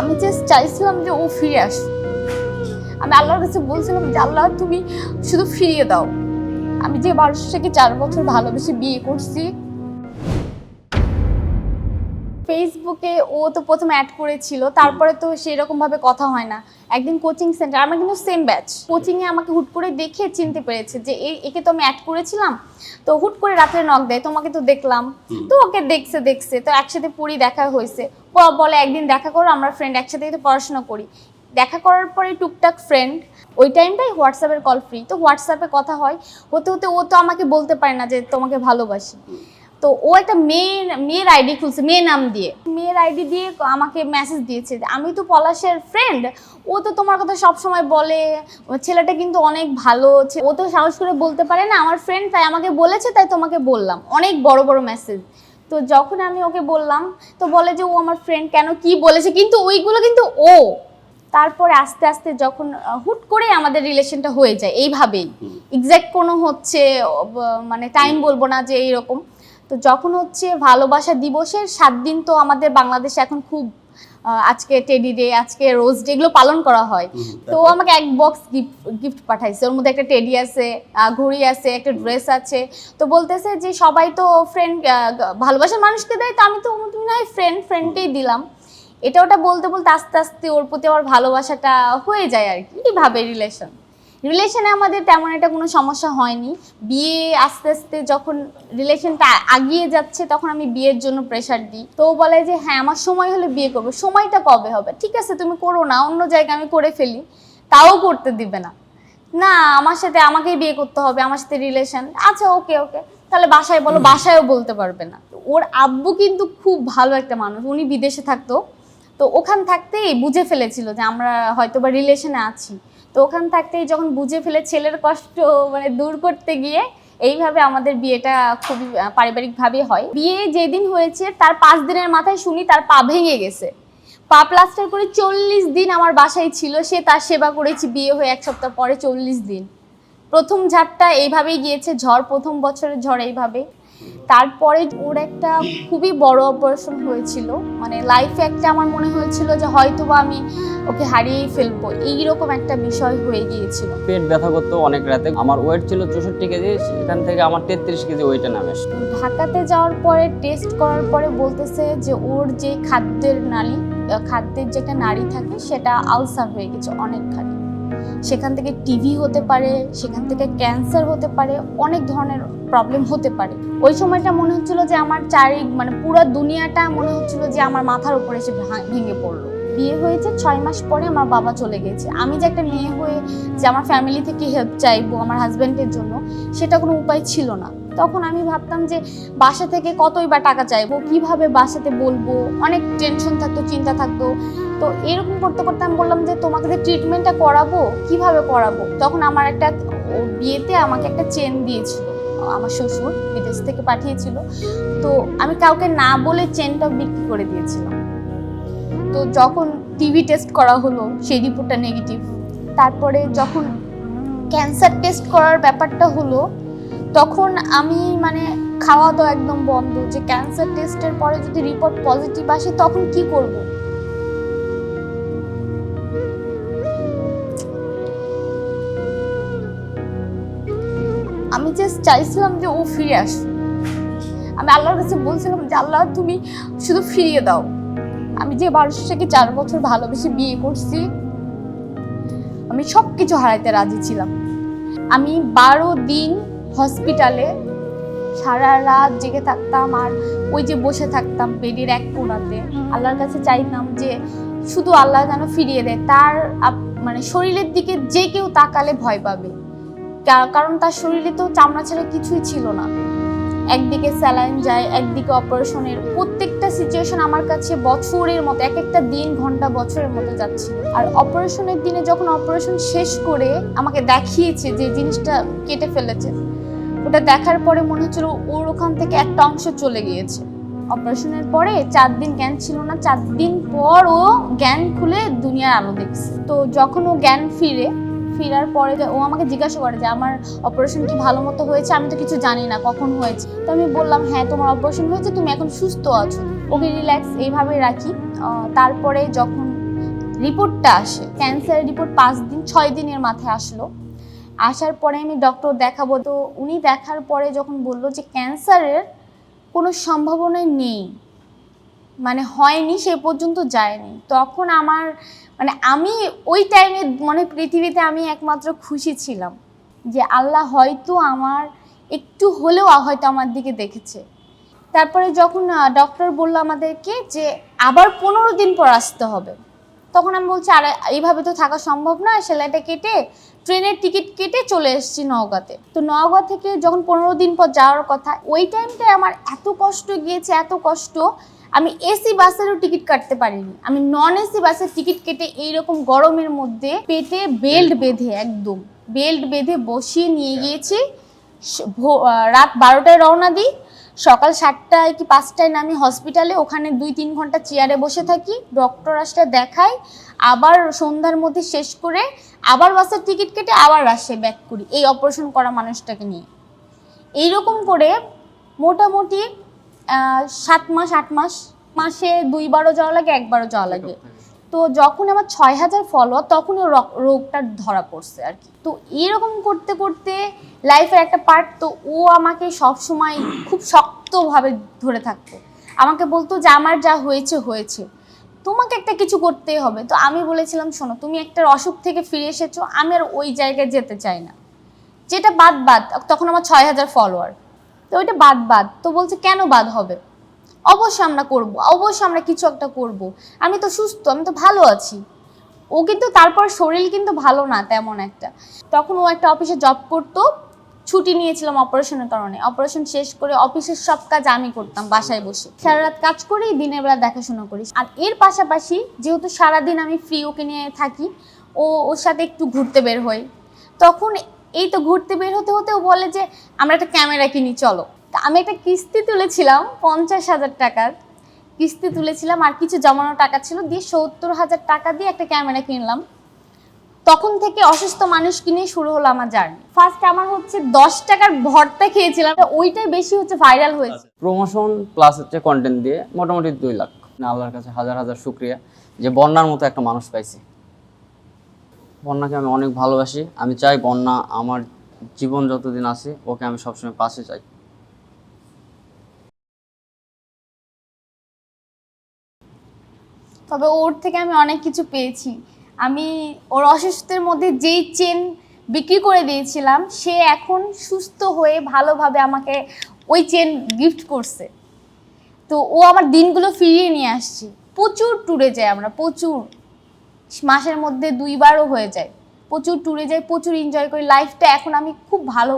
আমি জাস্ট চাইছিলাম যে ও ফিরে আসুক। আমি আল্লাহর কাছে বলছিলাম যে, আল্লাহ, তুমি শুধু ফিরিয়ে দাও। আমি যে মানুষটাকে চার বছর ভালোবেসে বিয়ে করছি ফেসবুকে ও তো প্রথমে অ্যাড করেছিল তারপরে তো সেরকম ভাবে কথা হয় না। একদিন কোচিং সেন্টার আমরা কিন্তু সেম ব্যাচ কোচিংয়ে আমাকে হুট করে দেখে চিনতে পেরেছে যে এই একে তো আমি অ্যাড করেছিলাম তো হুট করে রাত্রে নক দেয় তোমাকে তো দেখলাম। তো ওকে দেখছে দেখছে তো একসাথে পড়ি দেখা হয়েছে। ও বলে একদিন দেখা করো আমরা ফ্রেন্ড একসাথে তো পড়াশোনা করি। দেখা করার পরে টুকটাক ফ্রেন্ড ওই টাইমটাই হোয়াটসঅ্যাপের কল ফ্রি তো হোয়াটসঅ্যাপে কথা হয় হতে হতে ও তো আমাকে বলতে পারে না যে তোমাকে ভালোবাসি। তো ও একটা মেয়ের মেয়ের আইডি খুলছে মেয়ে নাম দিয়ে। মেয়ের আইডি দিয়ে আমাকে মেসেজ দিয়েছে আমি তো পলাশের ফ্রেন্ড ও তো তোমার কথা সব সময় বলে ছেলেটা কিন্তু অনেক ভালো ছে- ও তো সাহস করে বলতে পারে না আমার ফ্রেন্ড তাই আমাকে বলেছে তাই তোমাকে বললাম। অনেক বড় বড় মেসেজ তো যখন আমি ওকে বললাম তো বলে যে ও আমার ফ্রেন্ড কেন কি বলেছে? কিন্তু ওইগুলো কিন্তু ও। তারপরে আস্তে আস্তে যখন হুট করে আমাদের রিলেশনটা হয়ে যায় এইভাবেই। এক্স্যাক্ট কোনো হচ্ছে মানে টাইম বলব না যে এইরকম। তো যখন হচ্ছে ভালোবাসা দিবসের সাত দিন তো আমাদের বাংলাদেশে এখন খুব আজকে টেডি ডে আজকে রোজ ডে এগুলো পালন করা হয়। তো আমাকে এক বক্স গিফট গিফট পাঠাইছে। ওর মধ্যে একটা টেডি আছে ঘড়ি আছে একটা ড্রেস আছে। তো বলতেছে যে সবাই তো ফ্রেন্ড ভালোবাসার মানুষকে দেয় তো আমি তো তুমি নয় ফ্রেন্ড ফ্রেন্ডকেই দিলাম। এটা ওটা বলতে বলতে আস্তে আস্তে ওর প্রতি আমার ভালোবাসাটা হয়ে যায় আর কি। এইভাবে রিলেশন রিলেশনে আমাদের তেমন একটা কোনো সমস্যা হয়নি। বিয়ে আস্তে আস্তে যখন রিলেশনটা আগিয়ে যাচ্ছে তখন আমি বিয়ের জন্য প্রেশার দিই। তো ও বলে যে হ্যাঁ আমার সময় হলে বিয়ে করব। সময়টা কবে হবে? ঠিক আছে তুমি করো না অন্য জায়গায় আমি করে ফেলি। তাও করতে দিবে না। না আমার সাথে আমাকেই বিয়ে করতে হবে আমার সাথে রিলেশন আচ্ছা ওকে ওকে তাহলে বাসায় বলো বাসায়ও বলতে পারবে না। ওর আব্বু কিন্তু খুব ভালো একটা মানুষ উনি বিদেশে থাকতো। তো ওখান থাকতেই বুঝে ফেলেছিল যে আমরা হয়তো বা রিলেশনে আছি। তো ওখান থাকতেই যখন বুঝে ফেলে ছেলের কষ্ট মানে দূর করতে গিয়ে এইভাবে আমাদের বিয়েটা খুবই পারিবারিকভাবে হয়। বিয়ে যেদিন হয়েছে, তার পাঁচ দিনের মাথায় শুনি তার পা ভেঙে গেছে। পা প্লাস্টার করে চল্লিশ দিন আমার বাসায় ছিল, সে তার সেবা করেছি বিয়ে হয়ে এক সপ্তাহ পরে চল্লিশ দিন। প্রথম ঝাপটা এইভাবেই গিয়েছে, ঝড়, প্রথম বছরের ঝড় এইভাবে। তারপরে ওর একটা খুবই বড় অপারেশন হয়েছিল। মানে লাইফে একটা আমার মনে হয়েছিল যে হয়তো বা আমি ওকে হারিয়েই ফেলব। এইরকম একটা বিষয় হয়ে গিয়েছিল। পেট ব্যথা করতো অনেক রাতে। আমার ওয়েট ছিল চৌষট্টি কেজি সেখান থেকে আমার তেত্রিশ কেজি ওয়েটে নামে। ঢাকাতে যাওয়ার পরে টেস্ট করার পরে বলতেছে যে ওর যে খাদ্যের নালী খাদ্যের যেটা নাড়ি থাকে সেটা আলসার হয়ে গেছে অনেকখানি। সেখান থেকে টিভি হতে পারে, সেখান থেকে ক্যান্সার হতে পারে, অনেক ধরনের প্রবলেম হতে পারে। ওই সময়টা মনে হচ্ছিল যে আমার চারি মানে পুরো দুনিয়াটা মনে হচ্ছিল যে আমার মাথার উপরে এসে ভেঙে পড়ল। বিয়ে হয়েছে ছয় মাস পরে আমার বাবা চলে গেছে। আমি যে একটা মেয়ে হয়ে যে আমার ফ্যামিলি থেকে হেল্প চাইব আমার হাজব্যান্ডের জন্য, সেটা কোনো উপায় ছিল না। তখন আমি ভাবতাম যে বাসা থেকে কতই বা টাকা চাইব, কীভাবে বাসাতে বলব? অনেক টেনশন থাকতো, চিন্তা থাকতো। তো এরকম করতে করতে আমি বললাম যে, তোমাকে যে ট্রিটমেন্টটা করাবো, কীভাবে করাবো? তখন আমার একটা বিয়েতে আমাকে একটা চেন দিয়েছিল, আমার শ্বশুর বিদেশ থেকে পাঠিয়েছিল। তো আমি কাউকে না বলে চেনটা বিক্রি করে দিয়েছিলাম। তো যখন টিভি টেস্ট করা হলো, সেই রিপোর্টটা নেগেটিভ তারপরে যখন ক্যান্সার টেস্ট করার ব্যাপারটা হলো, তখন আমি মানে খাওয়া দাওয়া একদম বন্ধ। যে ক্যান্সার টেস্টের পরে যদি রিপোর্ট পজিটিভ আসে, তখন কি করব? আমি জাস্ট চাইছিলাম যে ও ফিরে আসুক আমি আল্লাহর কাছে বলছিলাম যে, আল্লাহ, তুমি শুধু ফিরিয়ে দাও। আমি যে মানুষটাকে চার বছর ভালোবেসে বিয়ে করছি, আমি সব কিছু হারাইতে রাজি ছিলাম। আমি বারো দিন হসপিটালে সারা রাত জেগে থাকতাম আর ওই যে বসে থাকতাম বেডের এক কোণাতে। আল্লাহর কাছে চাইতাম যে শুধু আল্লাহ যেন ফিরিয়ে দেয়। তার মানে শরীরের দিকে যে কেউ তাকালে ভয় পাবে। কারণ তার শরীরে তো চামড়া ছাড়া কিছুই ছিল না। একদিকে স্যালাইন যায়, একদিকে অপারেশনের। প্রত্যেকটা সিচুয়েশন আমার কাছে বছরের মতো, এক একটা দিন, ঘণ্টা, বছরের মতো যাচ্ছে। আর অপারেশনের দিনে যখন অপারেশন শেষ করে আমাকে দেখিয়েছে যে জিনিসটা কেটে ফেলেছে, ওটা দেখার পরে মনে হচ্ছিল ওর ওখান থেকে একটা অংশ চলে গিয়েছে। অপারেশনের পরে চার দিন জ্ঞান ছিল না, চার দিন পর ও জ্ঞান খুলে দুনিয়ার আলো দেখছে। তো যখন ও জ্ঞান ফিরে ফেরার পরে ও আমাকে জিজ্ঞাসা করে যে আমার অপারেশন কি ভালো মতো হয়েছে? আমি তো কিছু জানি না কখন হয়েছে। তো আমি বললাম হ্যাঁ তোমার অপারেশন হয়েছে, তুমি এখন সুস্থ আছো। ওকে রিল্যাক্স এইভাবে রাখি। তারপরে যখন রিপোর্টটা আসে ক্যান্সারের রিপোর্ট পাঁচ দিন, ছয় দিনের মাথায় আসলো। আসার পরে আমি ডক্টর দেখাবো। তো উনি দেখার পরে যখন বলল যে ক্যান্সারের কোনো সম্ভাবনাই নেই মানে হয়নি, সে পর্যন্ত যায়নি। তখন আমার মানে আমি ওই টাইমে মানে পৃথিবীতে আমি একমাত্র খুশি ছিলাম যে আল্লাহ হয়তো আমার একটু হলেও হয়তো আমার দিকে দেখেছে। তারপরে যখন ডক্টর বলল আমাদেরকে যে আবার পনেরো দিন পর আসতে হবে। তখন আমি বলছি, আর, এইভাবে তো থাকা সম্ভব না, সেলাইটা কেটে, ট্রেনের টিকিট কেটে চলে এসেছি নওগাঁতে। তো নওগাঁ থেকে যখন পনেরো দিন পর যাওয়ার কথা, ওই টাইমটায় আমার এত কষ্ট গিয়েছে, এত কষ্ট আমি এসি বাসেরও টিকিট কাটতে পারিনি। আমি নন এসি বাসের টিকিট কেটে এইরকম গরমের মধ্যে পেটে বেল্ট বেঁধে একদম বেল্ট বেঁধে বসিয়ে নিয়ে গিয়েছি। রাত বারোটায় রওনা দিই। সকাল সাতটায় কি পাঁচটায় নামি হসপিটালে। ওখানে দুই তিন ঘণ্টা চেয়ারে বসে থাকি। ডক্টর আসলে দেখাই আবার সন্ধ্যার মধ্যে শেষ করে আবার বাসের টিকিট কেটে আবার আসে ব্যাক করি। এই অপারেশন করা মানুষটাকে নিয়ে। এইরকম করে মোটামুটি সাত মাস আট মাস মাসে দুইবারও যাওয়া লাগে একবারও যাওয়া লাগে। তো যখন আমার ছয় হাজার ফলোয়ার তখন রোগটা ধরা পড়ছে আর কি। তো এরকম করতে করতে লাইফের একটা পার্ট তো ও আমাকে সব সময় খুব শক্তভাবে ধরে থাকতো। আমাকে বলতো যে আমার যা হয়েছে হয়েছে। তোমাকে একটা কিছু করতেই হবে। তো আমি বলেছিলাম শোনো তুমি একটা অসুখ থেকে ফিরে এসেছ আমি আর ওই জায়গায় যেতে চাই না। যেটা বাদ বাদ তখন আমার ছয় হাজার ফলোয়ার তো ওইটা বাদ বাদ। তো বলছে, কেন বাদ হবে? অবশ্যই আমরা করব, অবশ্যই আমরা কিছু একটা করব। আমি তো সুস্থ, আমি তো ভালো আছি। ও কিন্তু তারপর শরীর কিন্তু ভালো না, তেমন একটা। তখন ও একটা অফিসে জব করতো, ছুটি নিয়েছিলাম অপারেশনের কারণে। অপারেশন শেষ করে অফিসের সব কাজ আমি করতাম বাসায় বসে। সারা রাত কাজ করি, দিনের বেলা দেখাশোনা করি। আর এর পাশাপাশি যেহেতু সারাদিন আমি ফ্রি ওকে নিয়ে থাকি, ও, ওর সাথে একটু ঘুরতে বের হই। তখন এই তো ঘুরতে বের হতে হতে ও বলে যে, আমরা একটা ক্যামেরা কিনি, চলো। তা আমি একটা কিস্তি তুলেছিলাম, পঞ্চাশ হাজার টাকার কিস্তি তুলেছিলাম আর কিছু জমানো টাকা ছিল, দিয়ে সত্তর হাজার টাকা দিয়ে একটা ক্যামেরা কিনলাম। তখন থেকে অসুস্থ মানুষ কিনে শুরু হলো আমার জার্নি। ফার্স্ট আমার হচ্ছে দশ টাকার ভর্তা খেয়েছিলাম ওইটাই বেশি হচ্ছে ভাইরাল হয়েছে। প্রমোশন প্লাস হচ্ছে কন্টেন্ট দিয়ে মোটামুটি দুই লাখ। আল্লাহর কাছে হাজার হাজার শুক্রিয়া যে বন্যার মতো একটা মানুষ পাইছি। বন্যাকে আমি অনেক ভালোবাসি। আমি চাই বন্যা আমার জীবন যতদিন আছে, ওকে আমি সবসময় পাশে চাই। তবে ওর থেকে আমি অনেক কিছু পেয়েছি। আমি ওর অসুস্থের মধ্যে যেই চেন বিক্রি করে দিয়েছিলাম, সে এখন সুস্থ হয়ে ভালোভাবে আমাকে ওই চেন গিফট করছে। তো ও আমার দিনগুলো ফিরিয়ে নিয়ে আসছে। প্রচুর ট্যুরে যাই আমরা, প্রচুর। মাসের মধ্যে দুইবারও হয়ে যায়। প্রচুর ট্যুরে যাই, প্রচুর এনজয় করি। লাইফটা এখন আমি খুব ভালো।